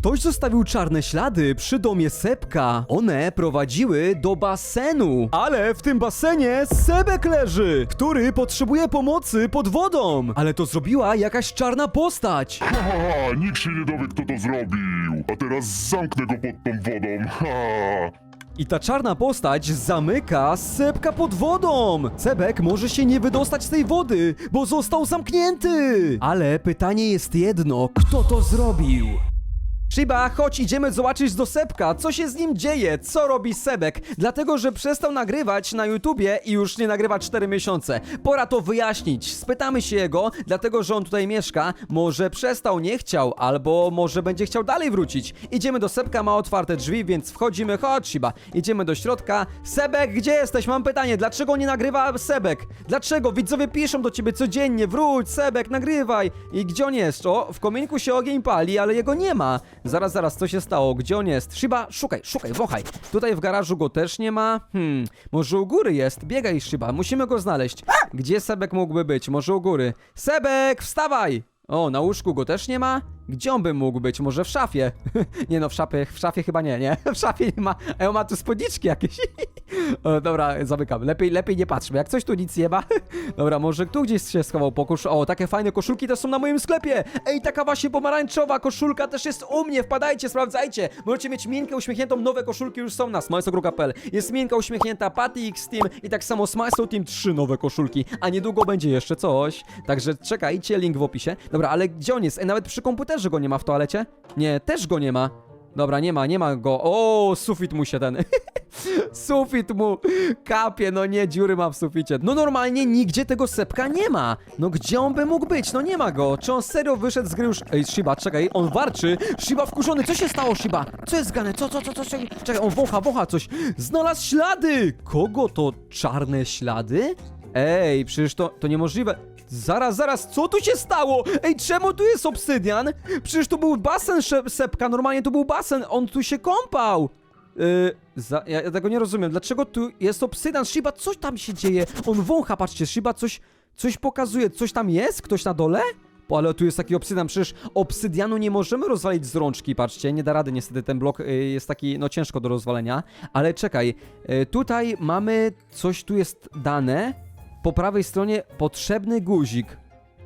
Ktoś zostawił czarne ślady przy domie Sepka. One prowadziły do basenu. Ale w tym basenie Sebek leży, który potrzebuje pomocy pod wodą. Ale to zrobiła jakaś czarna postać. Ha, ha, ha, nikt się nie dowie, kto to zrobił. A teraz zamknę go pod tą wodą. Ha. I ta czarna postać zamyka Sebka pod wodą. Sebek może się nie wydostać z tej wody, bo został zamknięty. Ale pytanie jest jedno, kto to zrobił? Shiba, chodź, idziemy zobaczyć do Sebka, co się z nim dzieje, co robi Sebek. Dlatego, że przestał nagrywać na YouTubie i już nie nagrywa 4 miesiące. Pora to wyjaśnić. Spytamy się jego, dlatego, że on tutaj mieszka. Może przestał, nie chciał, albo może będzie chciał dalej wrócić. Idziemy do Sebka, ma otwarte drzwi, więc wchodzimy. Chodź, Shiba. Idziemy do środka. Sebek, gdzie jesteś? Mam pytanie, dlaczego nie nagrywa Sebek? Dlaczego? Widzowie piszą do ciebie codziennie, wróć, Sebek, nagrywaj. I gdzie on jest? O, w kominku się ogień pali, ale jego nie ma. Zaraz, zaraz, co się stało? Gdzie on jest? Shiba, szukaj, szukaj, wąchaj. Tutaj w garażu go też nie ma. Hmm, może u góry jest? Biegaj, Shiba, musimy go znaleźć. Gdzie Sebek mógłby być? Może u góry. Sebek, wstawaj! O, na łóżku go też nie ma? Gdzie on by mógł być? Może w szafie? nie no, w szafie, w szafie chyba nie, nie? W szafie nie ma. Ej, on ma tu spódniczki jakieś. o, dobra, zamykam. Lepiej, lepiej nie patrzmy. Jak coś tu nic nie ma. dobra, może tu gdzieś się schował po. O, takie fajne koszulki też są na moim sklepie. Ej, taka właśnie pomarańczowa koszulka też jest u mnie. Wpadajcie, sprawdzajcie. Możecie mieć minkę uśmiechniętą. Nowe koszulki już są na smajsogru.pl. Jest minka uśmiechnięta Patty X Team i tak samo Smajso Team. Trzy nowe koszulki. A niedługo będzie jeszcze coś. Także czekajcie, link w opisie. Dobra, ale gdzie on jest? Ej, nawet przy komputerze go nie ma w toalecie? Nie, też go nie ma. Dobra, nie ma, nie ma go. O, sufit mu się ten. sufit mu kapie, no nie, dziury ma w suficie. No normalnie nigdzie tego sepka nie ma. No gdzie on by mógł być? No nie ma go. Czy on serio wyszedł z gry już? Ej, Shiba, czekaj, on warczy. Shiba wkurzony, co się stało, Shiba? Co jest gane? Co, co, co, co? Czekaj, czekaj, on wącha, wącha coś. Znalazł ślady! Kogo to czarne ślady? Ej, przecież to, to niemożliwe. Zaraz, zaraz, co tu się stało? Ej, czemu tu jest obsydian? Przecież tu był basen sepka, normalnie tu był basen, on tu się kąpał. Yy, za, ja, ja tego nie rozumiem, dlaczego tu jest obsydian? Shiba, coś tam się dzieje? On wącha, patrzcie, Shiba coś, coś pokazuje, coś tam jest? Ktoś na dole? Bo ale tu jest taki obsydian, przecież obsydianu nie możemy rozwalić z rączki, patrzcie, nie da rady niestety, ten blok y, jest taki, no ciężko do rozwalenia, ale czekaj, y, tutaj mamy, coś tu jest dane, po prawej stronie potrzebny guzik.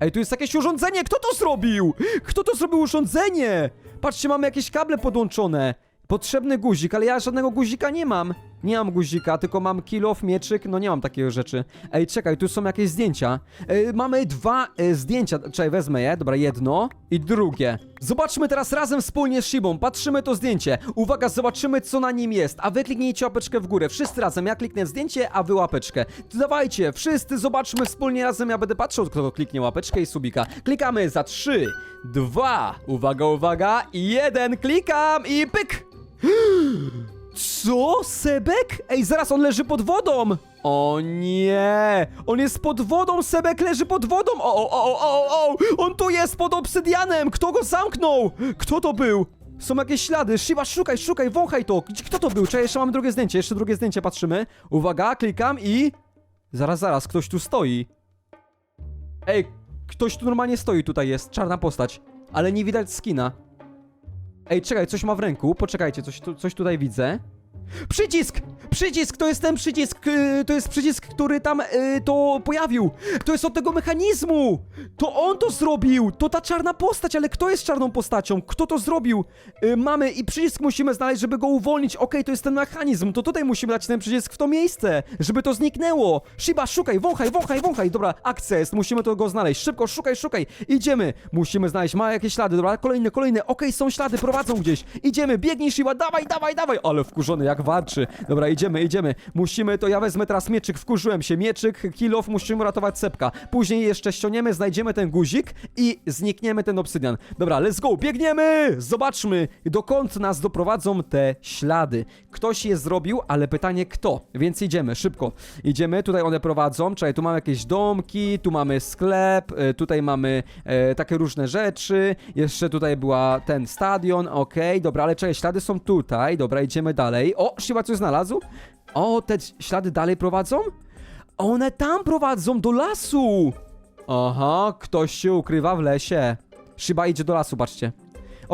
Ej, tu jest jakieś urządzenie! Kto to zrobił? Kto to zrobił urządzenie? Patrzcie, mamy jakieś kable podłączone. Potrzebny guzik, ale ja żadnego guzika nie mam. Nie mam guzika, tylko mam kilof, mieczyk, no nie mam takiej rzeczy. Ej, czekaj, tu są jakieś zdjęcia. Ej, mamy dwa e, zdjęcia, czekaj, wezmę je, dobra, jedno i drugie. Zobaczmy teraz razem wspólnie z Shibą, patrzymy to zdjęcie. Uwaga, zobaczymy co na nim jest, a wy kliknijcie łapeczkę w górę. Wszyscy razem, ja kliknę zdjęcie, a wy łapeczkę. Dawajcie, wszyscy zobaczmy wspólnie razem, ja będę patrzył, kto kliknie łapeczkę i subika. Klikamy za trzy, dwa, uwaga, uwaga, jeden, klikam i pyk! Co? Sebek? Ej, zaraz, on leży pod wodą! O nie! On jest pod wodą, Sebek leży pod wodą! O, o, o, o, o! On tu jest pod obsydianem! Kto go zamknął? Kto to był? Są jakieś ślady. Shiba, szukaj, szukaj, wąchaj to! Kto to był? Czekaj, jeszcze mamy drugie zdjęcie, jeszcze drugie zdjęcie, patrzymy. Uwaga, klikam i... Zaraz, zaraz, ktoś tu stoi. Ej, ktoś tu normalnie stoi, tutaj jest, czarna postać. Ale nie widać skina. Ej, czekaj, coś ma w ręku. Poczekajcie, coś, tu, coś tutaj widzę. Przycisk! Przycisk! To jest ten przycisk! yy, To jest przycisk, który tam yy, to pojawił! To jest od tego mechanizmu! To on to zrobił! To ta czarna postać, ale kto jest czarną postacią? Kto to zrobił? Yy, mamy i przycisk musimy znaleźć, żeby go uwolnić. Okej, to jest ten mechanizm. To tutaj musimy dać ten przycisk w to miejsce, żeby to zniknęło. Shiba, szukaj, wąchaj, wąchaj, wąchaj. Dobra, akcja jest, musimy to go znaleźć. Szybko, szukaj, szukaj. Idziemy. Musimy znaleźć, ma jakieś ślady. Dobra, kolejne, kolejne. Okej, są ślady, prowadzą gdzieś. Idziemy, biegnij, Shiba, dawaj, dawaj, dawaj. Ale wkurzony, jak walczy. Dobra, idziemy, idziemy. Musimy to, ja wezmę teraz mieczyk, wkurzyłem się. Mieczyk, kilof, musimy ratować sepka. Później jeszcze ściągniemy, znajdziemy ten guzik i znikniemy ten obsydian. Dobra, let's go, biegniemy! Zobaczmy, dokąd nas doprowadzą te ślady. Ktoś je zrobił, ale pytanie kto? Więc idziemy, szybko. Idziemy, tutaj one prowadzą, czekaj, tu mamy jakieś domki, tu mamy sklep, e, tutaj mamy e, takie różne rzeczy, jeszcze tutaj była ten stadion, okej, dobra, ale czekaj, ślady są tutaj, dobra, idziemy dalej. Shiba coś znalazł? O, te ślady dalej prowadzą? One tam prowadzą do lasu! Aha, ktoś się ukrywa w lesie. Shiba idzie do lasu, patrzcie.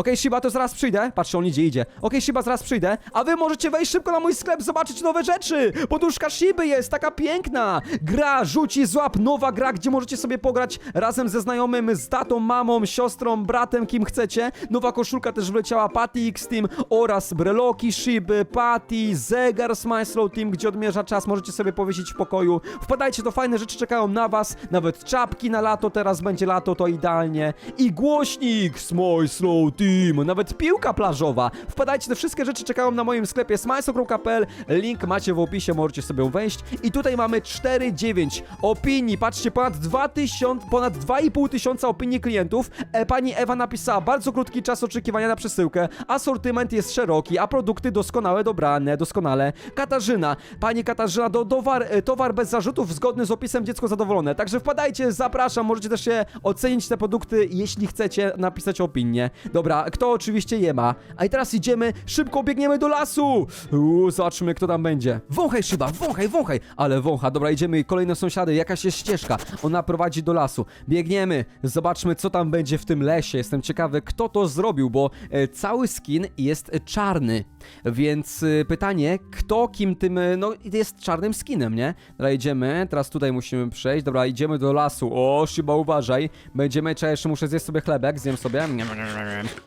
Okej, Shiba, to zaraz przyjdę. Patrzcie, on idzie, idzie. Okej, Shiba, zaraz przyjdę. A wy możecie wejść szybko na mój sklep, zobaczyć nowe rzeczy. Poduszka Shiby jest taka piękna. Gra, rzuci, złap, nowa gra, gdzie możecie sobie pograć razem ze znajomym, z tatą, mamą, siostrą, bratem, kim chcecie. Nowa koszulka też wleciała, Patty X Team oraz breloki Shiby, Patty, zegar z My Slow Team, gdzie odmierza czas, możecie sobie powiesić w pokoju. Wpadajcie, to fajne rzeczy czekają na was. Nawet czapki na lato, teraz będzie lato, to idealnie. I głośnik z My Slow Team, nawet piłka plażowa. Wpadajcie, te wszystkie rzeczy czekają na moim sklepie smyslow.pl. Link macie w opisie, możecie sobie wejść. I tutaj mamy 4,9 opinii. Patrzcie, ponad 2000, ponad 2,5 tysiąca opinii klientów. E, pani Ewa napisała, bardzo krótki czas oczekiwania na przesyłkę. Asortyment jest szeroki, a produkty doskonałe, dobrane, doskonale. Katarzyna, pani Katarzyna, do, dowar, e, towar bez zarzutów, zgodny z opisem, dziecko zadowolone. Także wpadajcie, zapraszam, możecie też się ocenić te produkty, jeśli chcecie napisać opinię. Dobra, kto oczywiście je ma. A i teraz idziemy, szybko biegniemy do lasu. Uuu, zobaczmy, kto tam będzie. Wąchaj szyba, wąchaj, wąchaj. Ale wącha, dobra, idziemy, kolejne sąsiady, jakaś jest ścieżka. Ona prowadzi do lasu. Biegniemy, zobaczmy, co tam będzie w tym lesie. Jestem ciekawy, kto to zrobił, bo e, cały skin jest czarny. Więc e, pytanie, kto kim tym, e, no jest czarnym skinem, nie? Dobra, idziemy, teraz tutaj musimy przejść. Dobra, idziemy do lasu. O, szyba, uważaj. Będziemy, czekaj, jeszcze muszę zjeść sobie chlebek, zjem sobie.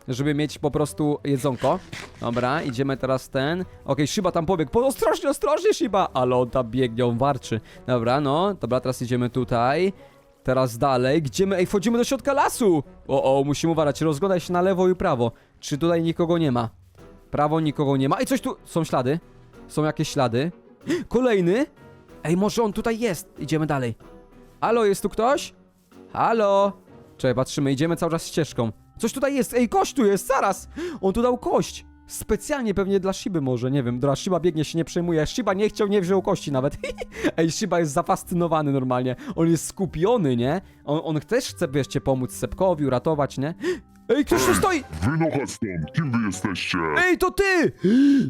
Żeby mieć po prostu jedzonko. Dobra, idziemy teraz ten. Okej, Shiba tam pobiegł. Po, ostrożnie, ostrożnie, Shiba! Ale on tam biegnie, on warczy. Dobra, no. Dobra, teraz idziemy tutaj. Teraz dalej. Gdzie my? Ej, wchodzimy do środka lasu! O, o, musimy uważać. Rozglądaj się na lewo i prawo. Czy tutaj nikogo nie ma? Prawo nikogo nie ma. Ej, coś tu... Są ślady? Są jakieś ślady? Kolejny? Ej, może on tutaj jest. Idziemy dalej. Halo, jest tu ktoś? Halo? Czekaj, patrzymy, idziemy cały czas ścieżką. Coś tutaj jest, ej, kość tu jest, zaraz! On tu dał kość. Specjalnie pewnie dla Shiby może, nie wiem. Dobra, Shiba biegnie, się nie przejmuje. Shiba nie chciał, nie wziął kości nawet. ej, Shiba jest zafascynowany normalnie. On jest skupiony, nie? On, on też chce, wieszcie, pomóc Sepkowi, uratować, nie? Ej, ktoś tu stoi! Wynocha stąd, kim wy jesteście? Ej, to ty!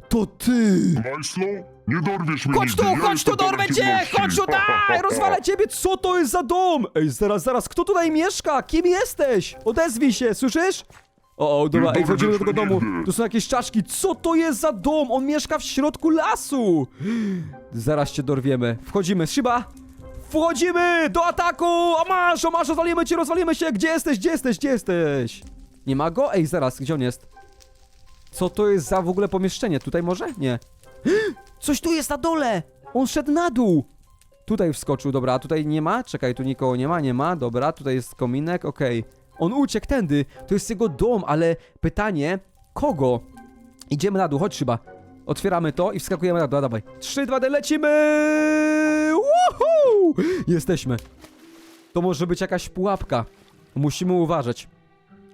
To ty! Majslo? Nie dorwiesz mnie Chodź tu, nigdy, ja chodź tu, jestem dorwę cię! ciemności. Chodź tutaj! Rozwalę ciebie! Co to jest za dom? Ej, zaraz, zaraz, kto tutaj mieszka? Kim jesteś? Odezwij się, słyszysz? O, o, dobra, ej, wchodzimy do tego domu. Tu są jakieś czaszki. Co to jest za dom? On mieszka w środku lasu! Zaraz cię dorwiemy. Wchodzimy, Shiba! Wchodzimy do ataku! O masz, o masz, rozwalimy cię, rozwalimy się! Gdzie jesteś, gdzie jesteś, gdzie jesteś? Nie ma go? Ej, zaraz, gdzie on jest? Co to jest za w ogóle pomieszczenie? Tutaj może? Nie. Coś tu jest na dole! On szedł na dół! Tutaj wskoczył, dobra, a tutaj nie ma? Czekaj, tu nikogo nie ma, nie ma, dobra, tutaj jest kominek, okej. On uciekł tędy, to jest jego dom, ale pytanie, kogo? Idziemy na dół, chodź chyba. Otwieramy to i wskakujemy na dół, dawaj. 3, 2, 1, lecimy! Woohoo! Jesteśmy. To może być jakaś pułapka. Musimy uważać.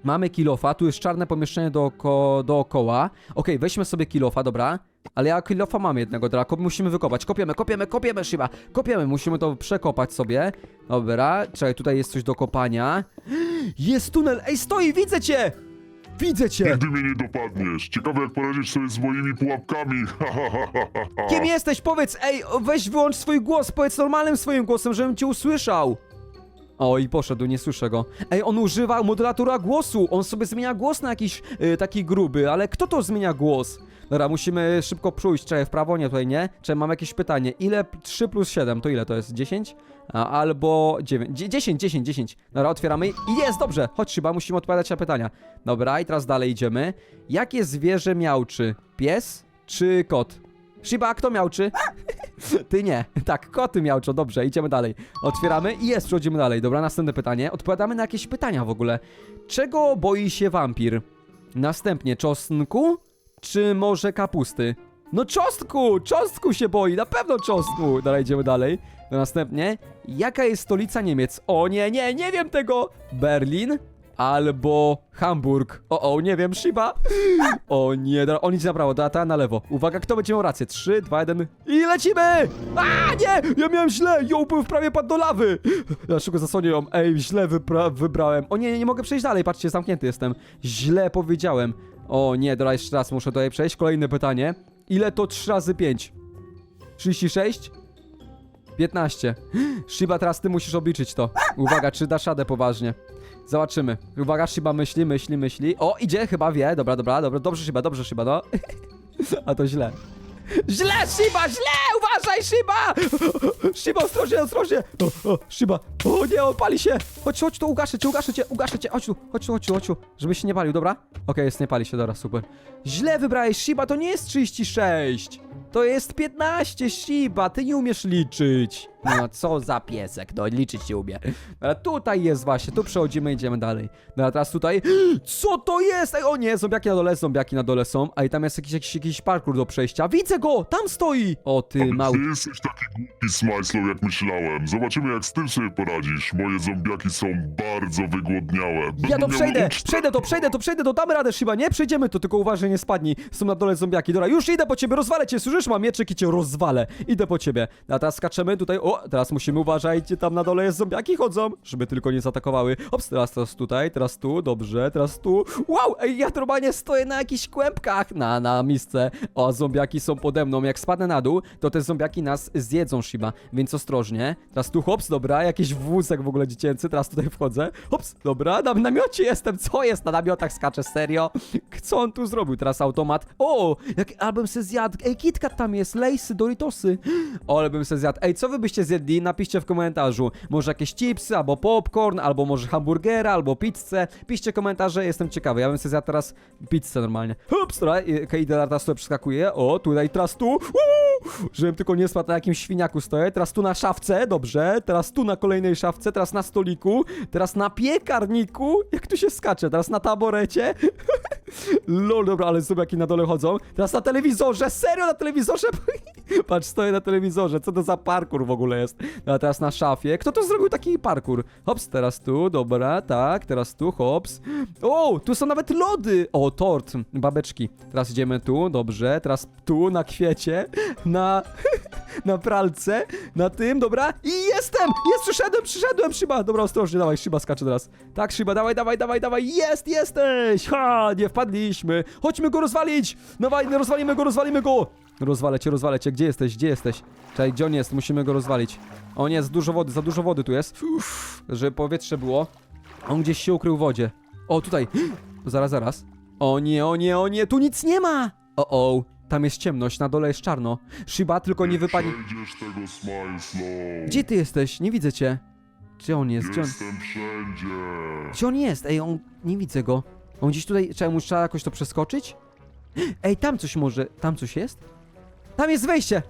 Mamy kilofa, tu jest czarne pomieszczenie dooko dookoła. Okej, weźmy sobie kilofa, dobra. Ale ja kilofa mam jednego, dobra, musimy wykopać. Kopiemy, kopiemy, kopiemy, Shiba. Kopiemy, musimy to przekopać sobie. Dobra, czekaj, tutaj jest coś do kopania. Jest tunel, ej, stoi, widzę cię! Widzę cię! Nigdy mnie nie dopadniesz. Ciekawe jak poradzisz sobie z moimi pułapkami. Kim jesteś? Powiedz, ej, weź wyłącz swój głos, powiedz normalnym swoim głosem, żebym cię usłyszał. O, i poszedł, nie słyszę go. Ej, on używa modulatora głosu, on sobie zmienia głos na jakiś y, taki gruby, ale kto to zmienia głos? Dobra, musimy szybko pójść, czekaj, w prawo, nie, tutaj nie. Czekaj, mam jakieś pytanie, ile 3 plus 7, to ile to jest? 10? A, albo 9, 10, 10, 10. Dobra, otwieramy i jest, dobrze, chodź Szyba, musimy odpowiadać na pytania. Dobra, i teraz dalej idziemy. Jakie zwierzę miałczy? Pies czy kot? Shiba, kto miałczy? Ty nie. Tak, koty miałczą, dobrze, idziemy dalej. Otwieramy i jest, przechodzimy dalej. Dobra, następne pytanie. Odpowiadamy na jakieś pytania w ogóle. Czego boi się wampir? Następnie czosnku, czy może kapusty? No czosnku! Czosnku się boi, na pewno czosnku! Dobra, idziemy dalej. No, następnie, jaka jest stolica Niemiec? O nie, nie, nie wiem tego! Berlin albo Hamburg. O, o, nie wiem, Shiba. O nie, dobra, on idzie na prawo, data na lewo. Uwaga, kto będzie miał rację? 3, 2, 1 i lecimy! A nie! Ja miałem źle! Ją był prawie padł do lawy! Ja szybko zasłonię ją. Ej, źle wybra- wybrałem. O nie, nie, nie mogę przejść dalej, patrzcie, zamknięty jestem. Źle powiedziałem. O nie, dobra, jeszcze raz muszę tutaj przejść. Kolejne pytanie. Ile to 3 razy 5? 36? 15. Shiba, teraz ty musisz obliczyć to. Uwaga, czy dasz radę poważnie. Zobaczymy. Uwaga, Shiba myśli, myśli, myśli. O, idzie, chyba wie. Dobra, dobra, dobra. Dobrze, Shiba, dobrze, Shiba, no. A to źle. Źle, Shiba, źle! Uważaj, Shiba! Shiba, ostrożnie, ostrożnie! O, o, Shiba, o nie, on pali się! Chodź, chodź tu, ugaszę cię, ugaszę cię, ugaszę cię, chodź tu, chodź tu, chodź tu, chodź tu, żeby się nie palił, dobra? Okej, jest, nie pali się, dobra, super. Źle wybrałeś, Shiba, to nie jest 36! To jest 15, Shiba, ty nie umiesz liczyć. No co za piesek, no liczyć nie umie. Ale tutaj jest właśnie, tu przechodzimy, idziemy dalej. No a teraz tutaj, co to jest? Ej, o nie, zombiaki na dole, zombiaki na dole są, a i tam jest jakiś, jakiś, jakiś parkour do przejścia. Widzę go, tam stoi! O ty mały... Nie jesteś taki głupi, Smajslow, jak myślałem. Zobaczymy, jak z tym sobie poradzisz. Moje zombiaki są bardzo wygłodniałe. Ja Będą to miały przejdę, ucztę. przejdę to, przejdę to, przejdę to, damy radę Shiba, nie? Przejdziemy to, tylko uważaj, nie spadnij. Są na dole zombiaki, dobra, już idę po ciebie, rozwalę cię, słyszysz? Mam mieczyk i cię rozwalę. Idę po ciebie. A teraz skaczemy tutaj, o, teraz musimy uważajcie, tam na dole jest zombiaki chodzą, żeby tylko nie zaatakowały. Ops, teraz, teraz tutaj, teraz tu, dobrze, teraz tu. Wow, ej, ja normalnie stoję na jakichś kłębkach, na, na misce. O, zombiaki są pode mną, jak spadnę na dół, to te zombiaki nas zjedzą, Shiba, więc ostrożnie. Teraz tu, hops, dobra, jakiś wózek w ogóle dziecięcy, teraz tutaj wchodzę. Hops, dobra, na namiocie jestem, co jest? Na namiotach skaczę, serio? Co on tu zrobił? Teraz automat. O, jak album se zjadł. Ej, KitKat tam jest, lejsy, Doritosy. O, ale bym se zjadł. Ej, co wy byście zjedli? Napiszcie w komentarzu. Może jakieś chipsy, albo popcorn, albo może hamburgera, albo pizzę. Piszcie komentarze, jestem ciekawy. Ja bym se zjadł teraz pizzę normalnie. Okej, okay, teraz tutaj przeskakuję. O, tutaj, teraz tu. Uuu, żebym tylko nie spadł na jakimś świniaku stoję. Teraz tu na szafce, dobrze. Teraz tu na kolejnej szafce, teraz na stoliku. Teraz na piekarniku. Jak tu się skacze? Teraz na taborecie. Lol, dobra, ale zombiaki na dole chodzą. Teraz na telewizorze, serio na telewizorze? Patrz, stoję na telewizorze, co to za parkour w ogóle jest? No, a teraz na szafie. Kto to zrobił taki parkour? Hops, teraz tu, dobra, tak, teraz tu, hops. O, tu są nawet lody! O, tort, babeczki. Teraz idziemy tu, dobrze, teraz tu, na kwiecie, na... na pralce, na tym, dobra? I jestem! Jest, przyszedłem, przyszedłem, Szyba! Dobra, ostrożnie, dawaj, Szyba skacze teraz. Tak, Szyba, dawaj, dawaj, dawaj, dawaj, jest, jesteś! Ha, nie wpadliśmy! Chodźmy go rozwalić! Dawaj, no, rozwalimy go, rozwalimy go! Rozwalę cię, rozwalę cię, gdzie jesteś, gdzie jesteś? Czekaj, gdzie on jest? Musimy go rozwalić. O nie, za dużo wody, za dużo wody tu jest. Uff, żeby powietrze było. On gdzieś się ukrył w wodzie. O, tutaj. Zaraz, zaraz. O nie, o nie, o nie, tu nic nie ma! O, o, tam jest ciemność, na dole jest czarno. Shiba, tylko nie wypadnie. Przejdziesz tego. Gdzie ty jesteś? Nie widzę cię. Gdzie on jest? Gdzie on, Jestem wszędzie. gdzie on jest? Ej, on... Nie widzę go. On gdzieś tutaj... Trzeba mu trzeba jakoś to przeskoczyć? Ej, tam coś może... Tam coś jest? Tam jest wejście!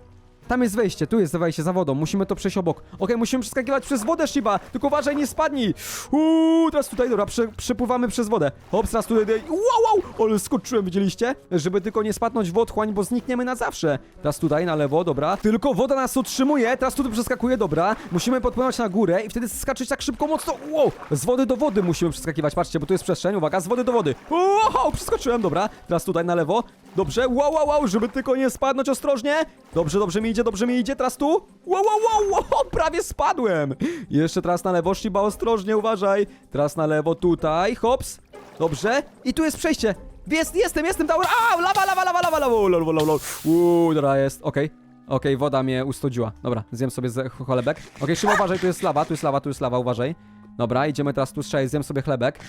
Tam jest wejście, tu jest wejście za wodą, musimy to przejść obok. Okej, musimy przeskakiwać przez wodę, Shiba, tylko uważaj, nie spadnij. Uuu, teraz tutaj, dobra, prze, przepływamy przez wodę. Hops, teraz tutaj, wow, wow, ale skoczyłem, widzieliście? Żeby tylko nie spadnąć w otchłań, bo znikniemy na zawsze. Teraz tutaj, na lewo, dobra. Tylko woda nas utrzymuje, teraz tutaj przeskakuje, dobra. Musimy podpłynąć na górę i wtedy skaczyć tak szybko, mocno, wow. Z wody do wody musimy przeskakiwać, patrzcie, bo tu jest przestrzeń, uwaga, z wody do wody. Wow, przeskoczyłem, dobra. Teraz tutaj na lewo, dobrze, wow, wow, wow, żeby tylko nie spadnąć, ostrożnie. Dobrze, dobrze mi idzie, dobrze mi idzie, teraz tu. Wow, wow, wow, wow, prawie spadłem. Jeszcze teraz na lewo, Shiba, ostrożnie, uważaj. Teraz na lewo, tutaj, hops. Dobrze, i tu jest przejście. Jest, jestem, jestem, dałem. A, lawa, lawa, lawa, lawa, lawa, lawa, lawa, lawa. Uuu, dobra, jest, okej. Okej, woda mnie ustodziła. Dobra, zjem sobie chlebek. Okej, Szymon, uważaj, tu jest lawa, tu jest lawa, tu jest lawa, uważaj. Dobra, idziemy teraz tu strzelić, zjem sobie chlebek.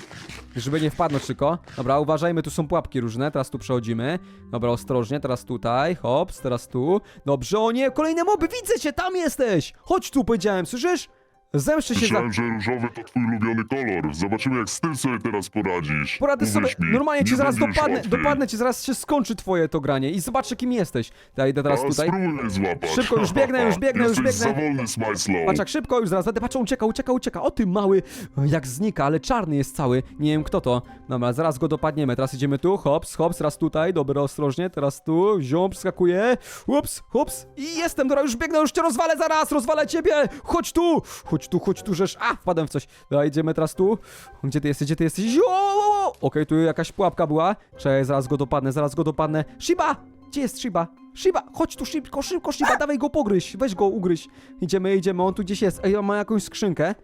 Żeby nie wpadnąć tylko. Dobra, uważajmy, tu są pułapki różne, teraz tu przechodzimy. Dobra, ostrożnie, teraz tutaj, hops, teraz tu. Dobrze, o nie, kolejne moby, widzę cię, tam jesteś! Chodź tu, powiedziałem, słyszysz? Zemszczę się za... Myślałem, że różowy to twój ulubiony kolor. Zobaczymy, jak z tym sobie teraz poradzisz. Poradzę sobie, Uwierz mi, normalnie cię nie zaraz będziesz dopadnę, łatwiej. dopadnę cię, zaraz się skończy twoje to granie i zobaczę kim jesteś. Ja idę teraz A, tutaj. spróbuj złapać. Szybko, już biegnę, już biegnę, już Jesteś biegnę. za wolny, Smajslow. Patrz jak szybko, już zaraz będę, patrz, on ucieka, ucieka, ucieka. O ty mały, jak znika, ale czarny jest cały. Nie wiem kto to. Dobra, zaraz go dopadniemy. Teraz idziemy tu, hops, hops, teraz tutaj, dobra, ostrożnie, teraz tu, ziom, przeskakuję. Ups, hops i jestem, dobra, już biegnę, już cię rozwalę zaraz, rozwalę ciebie. Chodź tu, chodź tu, chodź tu, żeż, a, wpadłem w coś. Dobra, idziemy teraz tu. Gdzie ty jesteś, gdzie ty jesteś? Zio! Okej, tu jakaś pułapka była. Czekaj, zaraz go dopadnę, zaraz go dopadnę. Shiba! Gdzie jest Shiba? Shiba, chodź tu szybko, szybko, Shiba, dawaj go pogryź, weź go ugryź. Idziemy, idziemy, on tu gdzieś jest. Ej, on ma jakąś skrzynkę.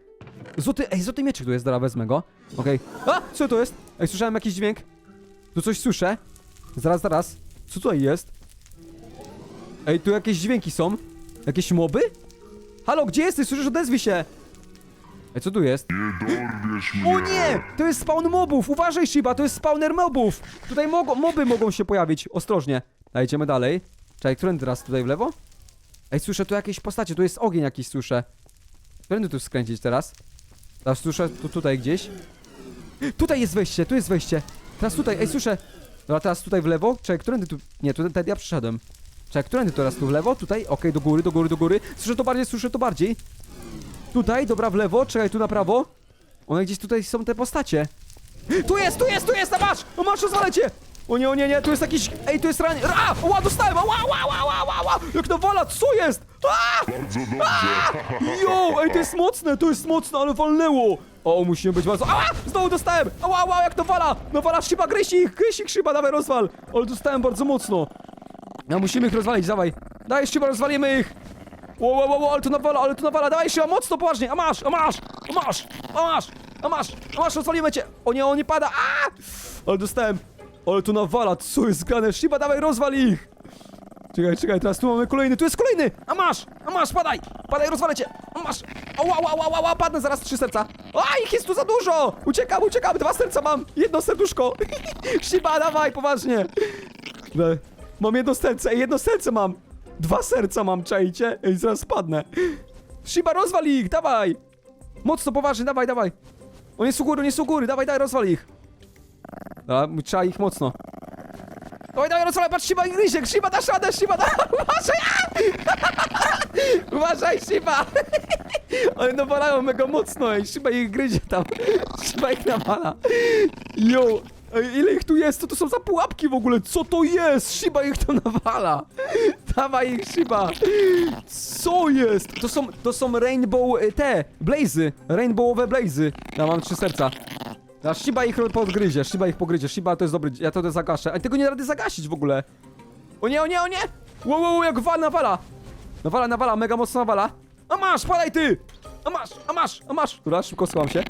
Złoty, ej, złoty mieczek tu jest, dobra, wezmę go. Okej. A, co to jest? Ej, słyszałem jakiś dźwięk. Tu coś słyszę. Zaraz, zaraz. Co tutaj jest? Ej, tu jakieś dźwięki są. Jakieś moby? Halo, gdzie jesteś? Słyszysz, odezwij się! Ej, co tu jest? Nie dorwiesz mnie. O nie! To jest spawn mobów! Uważaj, Shiba, to jest spawner mobów! Tutaj mogo, moby mogą się pojawić, ostrożnie. A idziemy dalej. Czekaj, którędy teraz? Tutaj w lewo? Ej, słyszę tu jakieś postacie, tu jest ogień jakiś, słyszę. Którędy tu skręcić teraz? Teraz słyszę tu, tutaj gdzieś. Tutaj jest wejście, tu jest wejście. Teraz tutaj, ej, słyszę. Dobra, teraz tutaj w lewo. Czekaj, którędy tu... Nie, tu tutaj ja przyszedłem. Czekaj, którędy teraz tu w lewo? Tutaj? Okej, do góry, do góry, do góry. Słyszę to bardziej, słyszę to bardziej. Tutaj, dobra, w lewo, czekaj, tu na prawo. One gdzieś tutaj są te postacie. Tu jest, tu jest, tu jest, a masz! O masz, rozwalę cię! O nie, o nie, nie, tu jest jakiś... Ej, tu jest ran... A! Ła, dostałem! Ła, ła, ła, ła, ła, ła! Jak nawala, co jest? A! Bardzo dobrze. Jo, ej, to jest mocne, to jest mocne, ale walnęło! O, musimy być bardzo... Ała! Znowu dostałem! Ała, ała, jak to wala! No wala, szyba, grysik, grysik, szyba, dawaj, rozwal! Ale dostałem bardzo mocno. No, musimy ich rozwalić, dawaj. Daj, szyba, rozwalimy ich! Ło, ło, ło, ale to nawala, ale to nawala, dawaj, szyba, mocno, poważnie, a masz, a masz, a masz, a masz, a masz, a masz, rozwalimy cię! O nie, on nie pada, a! Ale dostałem, ale to nawala, co jest grane, szyba, dawaj, rozwal ich! Czekaj, czekaj, teraz tu mamy kolejny, tu jest kolejny! A masz! A masz, padaj! Padaj, rozwalę cię! A masz! Ła, ła, ła, ła, ła, padnę zaraz trzy serca! A, ich jest tu za dużo! Uciekam, uciekam, dwa serca mam! Jedno serduszko! Shiba, dawaj, poważnie! Mam jedno serce, jedno serce mam! Dwa serca mam, czajcie? Ej, zaraz spadnę! Shiba, rozwal ich, dawaj! Mocno, poważnie, dawaj, dawaj! On jest u góry, on jest u góry, dawaj, dawaj, rozwal ich! Dobra, trzeba ich mocno. Dawaj, dawaj, rozwalaj, patrz, Shiba i Gryziek, Shiba dasz radę, Shiba da... Uważaj! Uważaj, Shiba! One nawalają mega mocno, ej, Shiba ich gryzie tam. Shiba ich nawala. Yo, ile ich tu jest? Co to są za pułapki w ogóle? Co to jest? Shiba ich to nawala. Dawaj ich, Shiba. Co jest? To są, to są rainbow, y, te, blazy. Rainbowowe blazy. Ja mam trzy serca. A Shiba ich podgryzie, Shiba ich pogryzie, Shiba to jest dobry, ja to zagaszę. A tego nie da rady zagasić w ogóle. O nie, o nie, o nie! Wow, wow, jak wal nawala! Nawala, nawala, mega mocno nawala. A masz, padaj ty! A masz, a masz, a masz! Dobra, szybko schowam się.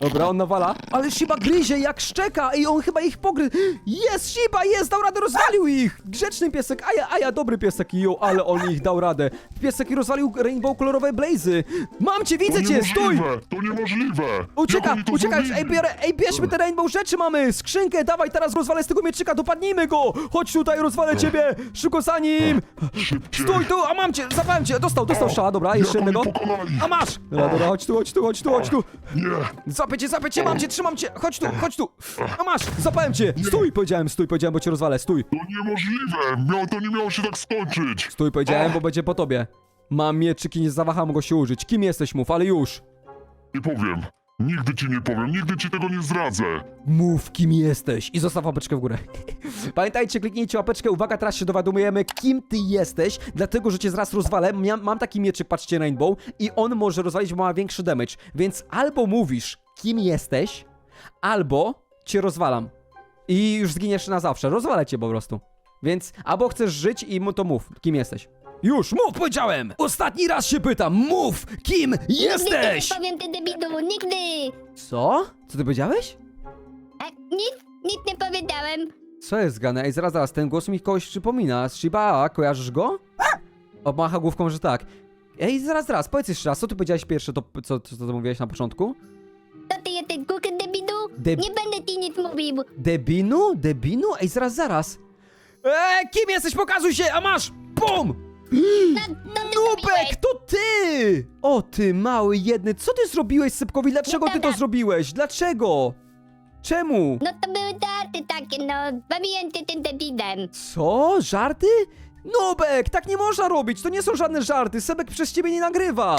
Dobra, on nawala. Ale Shiba gryzie jak szczeka! Ej, on chyba ich pogryzł. Jest, Shiba, jest, dał radę, rozwalił ich! Grzeczny piesek, aja, aja, dobry piesek, jo, ale on ich dał radę. Piesek i rozwalił rainbow kolorowe blazy. Mam cię, widzę cię, stój! to niemożliwe. Ucieka, Jak oni to uciekaj, ej, bierę, ej, bierzmy te rainbow rzeczy mamy, skrzynkę, dawaj, teraz rozwalę z tego mieczyka, dopadnijmy go! Chodź tutaj, rozwalę ciebie, szybko za nim! Szybciej. Stój tu, a mam cię, zapałem cię, dostał, dostał szała, dobra, jeszcze Jak oni jednego. pokonali? A masz! Dobra, dobra, chodź tu, chodź tu, chodź tu, chodź tu. Nie, Zapę cię, cię, mam cię, trzymam cię, chodź tu, chodź tu. A masz, zapałem cię, stój, powiedziałem, stój, powiedziałem, bo cię rozwalę, stój. to niemożliwe. Miało, to nie miało się tak skończyć. Stój, powiedziałem, bo będzie po tobie. Mam mieczyk i nie zawaham go się użyć. Kim jesteś, mów, ale już. Nie powiem. Nigdy ci nie powiem, nigdy ci tego nie zdradzę. Mów, kim jesteś i zostaw łapeczkę w górę. Pamiętajcie, kliknijcie łapeczkę. Uwaga, teraz się dowiadujemy, kim ty jesteś, dlatego, że cię zaraz rozwalę. Mia- mam taki mieczyk, patrzcie, Rainbow, i on może rozwalić, bo ma większy damage. Więc albo mówisz, kim jesteś, albo cię rozwalam. I już zginiesz na zawsze. Rozwalę cię po prostu. Więc albo chcesz żyć i mu to mów, kim jesteś. Już, mów, powiedziałem! Ostatni raz się pytam, mów, kim jesteś! Nigdy nie powiem ty debilu, nigdy! Co? Co ty powiedziałeś? A, nic, nic nie powiedziałem. Co jest gane? Ej, zaraz, zaraz, ten głos mi kogoś przypomina. Shiba, kojarzysz go? Obmacha główką, że tak. Ej, zaraz, zaraz, powiedz jeszcze raz, co ty powiedziałeś pierwsze, to co, co, co mówiłeś na początku? To ty jesteś debilu? Deb- Nie będę ci nic mówił. Debinu? Debinu? Ej, zaraz, zaraz. Eee, kim jesteś? Pokazuj się, a masz! BUM! No, to ty Nubek, to ty! O ty, mały jedny, co ty zrobiłeś Sypkowi? Dlaczego ty to Nieprawda. zrobiłeś? Dlaczego? Czemu? No to były żarty takie, no. Bawiłem cię tym debilem. Co? Żarty? Nubek, tak nie można robić, to nie są żadne żarty, Sebek przez ciebie nie nagrywał.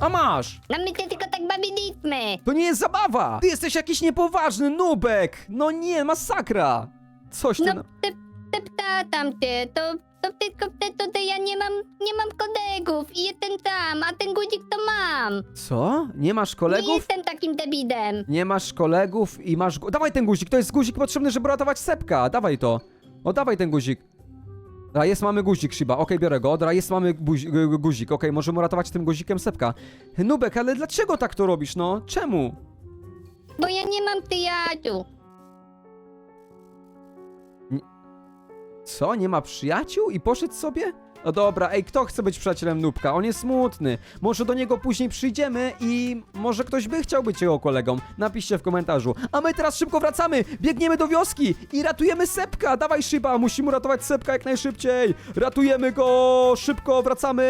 A masz! No my się tylko tak bawiliśmy. To nie jest zabawa! Ty jesteś jakiś niepoważny, Nubek! No nie, masakra! Coś ty... No, na- te, te pta tam ty, to, to tylko wtedy to ja nie mam, nie mam kolegów i jestem tam, a ten guzik to mam. Co? Nie masz Nie kolegów? jestem takim debilem. Nie masz kolegów i masz... gu- Dawaj ten guzik, to jest guzik potrzebny, żeby ratować Sepka, dawaj to. O, dawaj ten guzik. Dobra, jest, mamy guzik, Shiba, okej, biorę go. Dobra, jest, mamy buzi- guzik, okej, możemy ratować tym guzikiem Sepka. Nubek, ale dlaczego tak to robisz, no? Czemu? Bo ja nie mam przyjaciół. Co? Nie ma przyjaciół i poszedł sobie? No dobra, ej, kto chce być przyjacielem Nubka? On jest smutny. Może do niego później przyjdziemy i może ktoś by chciał być jego kolegą. Napiszcie w komentarzu. A my teraz szybko wracamy, biegniemy do wioski i ratujemy Sepka. Dawaj szyba, musimy uratować Sepka jak najszybciej. Ratujemy go, szybko wracamy.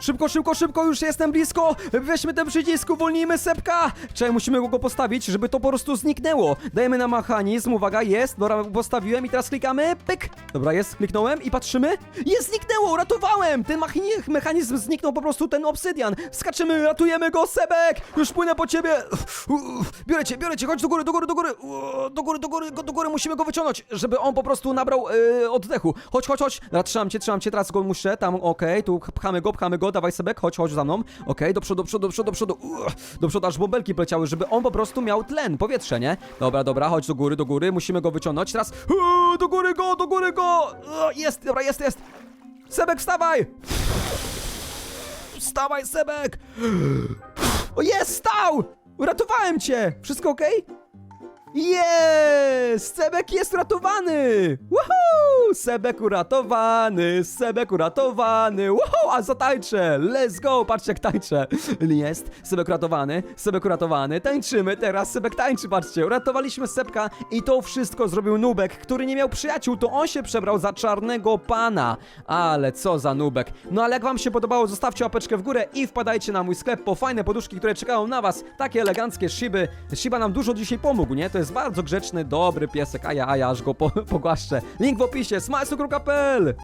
Szybko, szybko, szybko, już jestem blisko. Weźmy ten przycisk, uwolnijmy Sepka. Czekaj, musimy go postawić, żeby to po prostu zniknęło. Dajemy na mechanizm, uwaga, jest. Dobra, postawiłem i teraz klikamy, pyk. Dobra, jest, kliknąłem i patrzymy. Jest, zniknęło, uratowałem. Ten machini- mechanizm zniknął po prostu, ten obsydian. Skaczymy, ratujemy go, Sebek. Już płynę po ciebie. Biorę cię, biorę cię, chodź do góry, do góry, do góry. Do góry, do góry, do góry, musimy go wyciągnąć, żeby on po prostu nabrał e, oddechu. Chodź, chodź, chodź. Dobra, trzymam cię, trzymam cię, teraz go muszę, tam, okej, tu pchamy go, pchamy go, dawaj Sebek, chodź, chodź za mną. Okej, do przodu, do przodu, do przodu, do przodu. Do przodu, aż bąbelki poleciały, żeby on po prostu miał tlen, powietrze, nie? Dobra, dobra, chodź do góry, do góry, musimy go wyciągnąć. Teraz do góry go, do góry go. Jest, dobra, jest, jest. Sebek, wstawaj! Wstawaj, Sebek! O, jest, stał! Uratowałem cię! Wszystko okej? Jest! Sebek jest uratowany! Woohoo! Sebek uratowany! Sebek uratowany! Woohoo! A zatańczę! Let's go! Patrzcie jak tańczę! Jest! Sebek uratowany! Sebek uratowany! Tańczymy teraz! Sebek tańczy, patrzcie! Uratowaliśmy Sebka i to wszystko zrobił Nubek, który nie miał przyjaciół, to on się przebrał za czarnego pana! Ale co za Nubek! No ale jak wam się podobało, zostawcie łapeczkę w górę i wpadajcie na mój sklep po fajne poduszki, które czekają na was. Takie eleganckie szyby. Shiba nam dużo dzisiaj pomógł, nie? To jest bardzo grzeczny, dobry piesek, a ja, a ja aż go po, pogłaszczę. Link w opisie, smajsu.pl